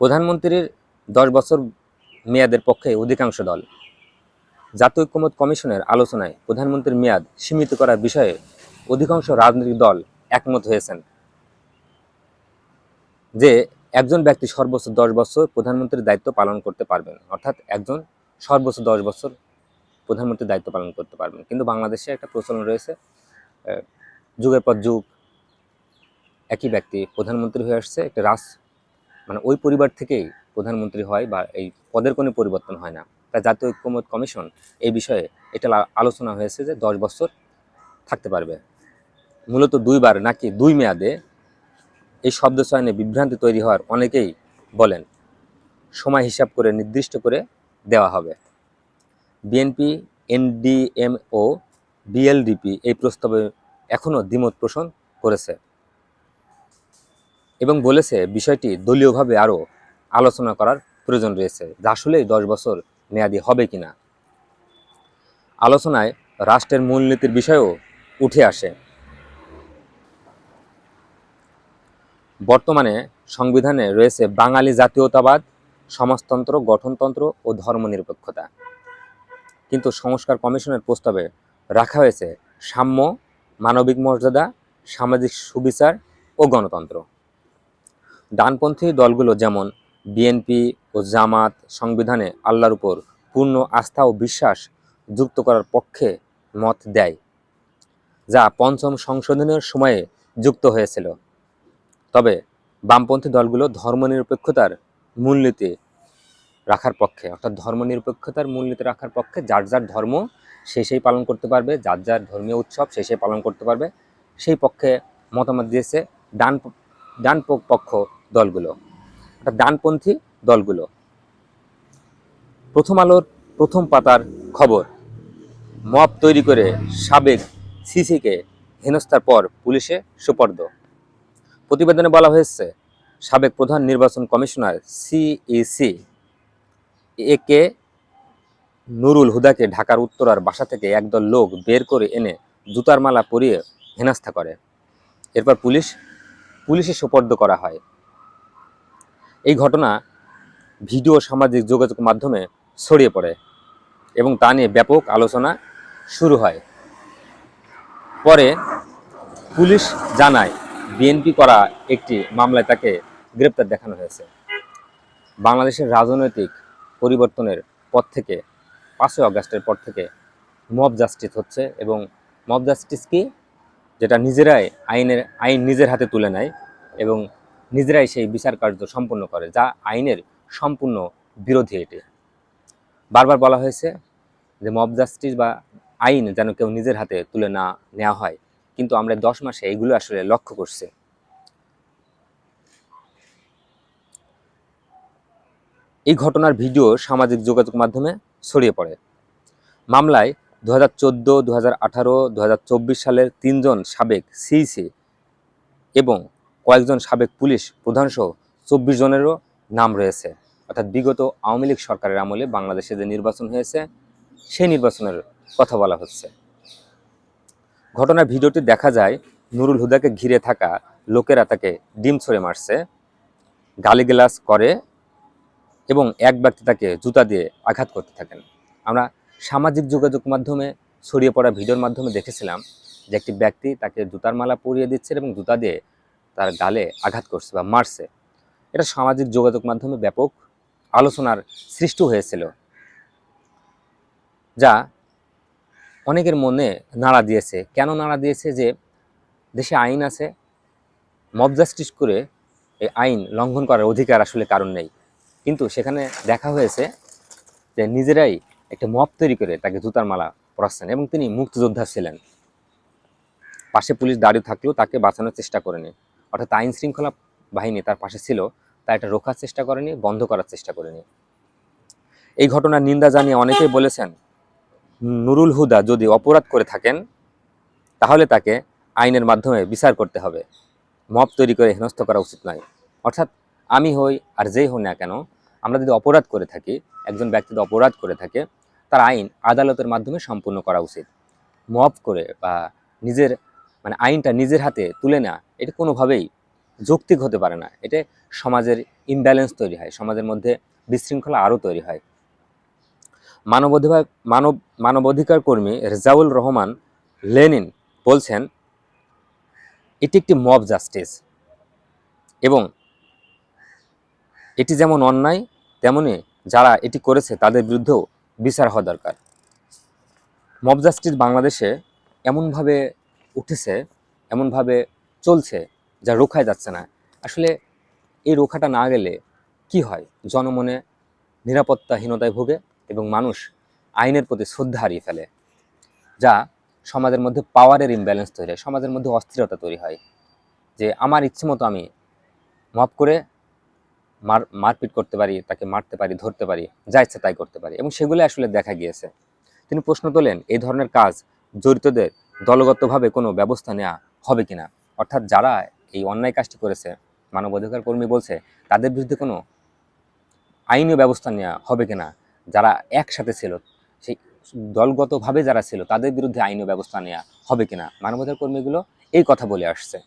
প্রধানমন্ত্রীর দশ বছর মেয়াদের পক্ষে অধিকাংশ দল জাতীয় ঐক্যমত কমিশনের আলোচনায় প্রধানমন্ত্রীর মেয়াদ সীমিত করার বিষয়ে অধিকাংশ রাজনৈতিক দল একমত হয়েছেন। যে একজন ব্যক্তি সর্বোচ্চ দশ বছর প্রধানমন্ত্রীর দায়িত্ব পালন করতে পারবেন, অর্থাৎ একজন সর্বোচ্চ দশ বছর প্রধানমন্ত্রীর দায়িত্ব পালন করতে পারবেন। কিন্তু বাংলাদেশে একটা প্রচলন রয়েছে যুগের পর যুগ একই ব্যক্তি প্রধানমন্ত্রী হয়ে আসছে, একটা রাজ মানে ওই পরিবার থেকেই প্রধানমন্ত্রী হয় বা এই পদের কোনো পরিবর্তন হয় না। তাই জাতীয় ঐক্যমত কমিশন এই বিষয়ে এটা আলোচনা হয়েছে যে দশ বছর থাকতে পারবে। মূলত দুইবার নাকি দুই মেয়াদে এই শব্দ চয়নে বিভ্রান্তি তৈরি হওয়ার অনেকেই বলেন, সময় হিসাব করে নির্দিষ্ট করে দেওয়া হবে। বিএনপি এনডিএম ও বিএলডিপি এই প্রস্তাবে এখনও দ্বিমত পোষণ করেছে। এবং বলেছে বিষয়টি দলীয়ভাবে আরও আলোচনা করার প্রয়োজন রয়েছে, যা আসলেই দশ বছর মেয়াদি হবে কিনা। আলোচনায় রাষ্ট্রের মূলনীতির বিষয়েও উঠে আসে। বর্তমানে সংবিধানে রয়েছে বাঙালি জাতীয়তাবাদ, সমাজতন্ত্র, গঠনতন্ত্র ও ধর্মনিরপেক্ষতা। কিন্তু সংস্কার কমিশনের প্রস্তাবে রাখা হয়েছে সাম্য, মানবিক মর্যাদা, সামাজিক সুবিচার ও গণতন্ত্র। ডানপন্থী দলগুলো যেমন বিএনপি ও জামাত সংবিধানে আল্লাহর উপর পূর্ণ আস্থা ও বিশ্বাস যুক্ত করার পক্ষে মত দেয়, যা পঞ্চম সংশোধনের সময়ে যুক্ত হয়েছিল। তবে বামপন্থী দলগুলো ধর্মনিরপেক্ষতার মূলনীতি রাখার পক্ষে, অর্থাৎ ধর্মনিরপেক্ষতার মূলনীতি রাখার পক্ষে যার যার ধর্ম সে সেই পালন করতে পারবে, যার যার ধর্মীয় উৎসব সে সেই পালন করতে পারবে, সেই পক্ষে মতামত দিয়েছে ডান ডান পক্ষ দলগুলো অর্থাৎ ডানপন্থী দলগুলো। প্রথম আলোর প্রথম পাতার খবর, মব তৈরি করে সাবেক সিসিকে হেনস্থার পর পুলিশে সুপর্দ। প্রতিবেদনে বলা হয়েছে, সাবেক প্রধান নির্বাচন commissioner CEC A K Nurul হুদাকে ঢাকার উত্তরার বাসা থেকে একদল লোক বের করে এনে জুতার মালা পরিয়ে হেনস্থা করে। এরপর পুলিশ, পুলিশে সোপর্দ করা হয়। এই ঘটনা ভিডিও সামাজিক যোগাযোগ মাধ্যমে ছড়িয়ে পড়ে এবং তা নিয়ে ব্যাপক আলোচনা শুরু হয়। পরে পুলিশ জানায়, বিএনপি করা একটি মামলায় তাকে গ্রেপ্তার দেখানো হয়েছে। বাংলাদেশের রাজনৈতিক পরিবর্তনের পর থেকে, পাঁচই আগস্টের পর থেকে মব জাস্টিস হচ্ছে এবং মব জাস্টিস কি যেটা নিজেরাই আইনের, আইন নিজের হাতে তুলে নেয় এবং নিজেরাই সেই বিচার কার্য সম্পন্ন করে, যা আইনের সম্পূর্ণ বিরোধী এটি। বারবার বলা হয়েছে যে মব জাস্টিস বা আইন যেন কেউ নিজের হাতে তুলে না নেওয়া হয়, কিন্তু আমরা দশ মাসে এগুলো আসলে লক্ষ্য করছি। এই ঘটনার ভিডিও সামাজিক যোগাযোগ মাধ্যমে ছড়িয়ে পড়ে। মামলায় দু হাজার চোদ্দ দু হাজার আঠারো দু হাজার চব্বিশ সালের তিনজন সাবেক সিইসি এবং কয়েকজন সাবেক পুলিশ প্রধানসহ চব্বিশ জনেরও নাম রয়েছে। অর্থাৎ বিগত আওয়ামী লীগ সরকারের আমলে বাংলাদেশে যে নির্বাচন হয়েছে, সেই নির্বাচনের কথা বলা হচ্ছে। ঘটনার ভিডিওটি দেখা যায়, নুরুল হুদাকে ঘিরে থাকা লোকেরা তাকে ডিম ছড়ে মারছে, গালিগালাজ করে এবং এক ব্যক্তি তাকে জুতা দিয়ে আঘাত করতে থাকেন। আমরা সামাজিক যোগাযোগ মাধ্যমে ছড়িয়ে পড়া ভিডিওর মাধ্যমে দেখেছিলাম যে একটি ব্যক্তি তাকে জুতার মালা পরিয়ে দিচ্ছে এবং জুতা দিয়ে তার গালে আঘাত করছে বা মারছে। এটা সামাজিক যোগাযোগ মাধ্যমে ব্যাপক আলোচনার সৃষ্টি হয়েছিল, যা অনেকের মনে নাড়া দিয়েছে। কেন নাড়া দিয়েছে যে দেশে আইন আছে, মব জাস্টিস করে এই আইন লঙ্ঘন করার অধিকার আসলে কারণ নেই। কিন্তু সেখানে দেখা হয়েছে যে নিজেরাই একটা মব তৈরি করে তাকে জুতার মালা পরাচ্ছেন এবং তিনি মুক্তিযোদ্ধা ছিলেন। পাশে পুলিশ দাঁড়িয়ে থাকলেও তাকে বাঁচানোর চেষ্টা করেনি। অর্থাৎ আইন শৃঙ্খলা বাহিনী তার পাশে ছিল তা এটা রোখার চেষ্টা করেনি, বন্ধ করার চেষ্টা করেনি। এই ঘটনার নিন্দা জানিয়ে অনেকেই বলেছেন, নুরুল হুদা যদি অপরাধ করে থাকেন, তাহলে তাকে আইনের মাধ্যমে বিচার করতে হবে। মব তৈরি করে হেনস্থ করা উচিত নয়। অর্থাৎ আমি হই আর যেই হই না কেন, আমরা যদি অপরাধ করে থাকি, একজন ব্যক্তি যদি অপরাধ করে থাকে, তার আইন আদালতের মাধ্যমে সম্পূর্ণ করা উচিত। মব করে বা নিজের মানে আইনটা নিজের হাতে তুলে নেওয়া এটা কোনোভাবেই যৌক্তিক হতে পারে না। এটা সমাজের ইমব্যালেন্স তৈরি হয়, সমাজের মধ্যে বিশৃঙ্খলা আরও তৈরি হয়। মানবাধিকার, মানব, মানবাধিকার কর্মী রেজাউল রহমান লেনিন বলছেন, এটি একটি মব জাস্টিস এবং এটি যেমন অন্যায়, তেমনি যারা এটি করেছে তাদের বিরুদ্ধেও বিচার হওয়া দরকার। মব জাস্টিস বাংলাদেশে এমনভাবে উঠেছে, এমনভাবে চলছে যা রোখায় যাচ্ছে না। আসলে এই রোখাটা না গেলে কি হয়? জনমনে নিরাপত্তাহীনতায় ভোগে এবং মানুষ আইনের প্রতি শ্রদ্ধা হারিয়ে ফেলে, যা সমাজের মধ্যে পাওয়ারের ইমব্যালেন্স তৈরি হয়, সমাজের মধ্যে অস্থিরতা তৈরি হয়। যে আমার ইচ্ছে মতো আমি মাফ করে মার, মারপিট করতে পারি, তাকে মারতে পারি, ধরতে পারি, যা ইচ্ছে তাই করতে পারি। এবং সেগুলো আসলে দেখা গিয়েছে। তিনি প্রশ্ন তোলেন, এই ধরনের কাজ জড়িতদের দলগতভাবে কোনো ব্যবস্থা নেওয়া হবে কিনা? অর্থাৎ যারা এই অন্যায় কাজটি করেছে, মানবাধিকার কর্মী বলছে, তাদের বিরুদ্ধে কোনো আইনীয় ব্যবস্থা নেওয়া হবে কিনা? যারা একসাথে ছিল, সেই দলগতভাবে যারা ছিল, তাদের বিরুদ্ধে আইনীয় ব্যবস্থা নেওয়া হবে কিনা? মানবাধিকার কর্মীগুলো এই কথা বলে আসছে।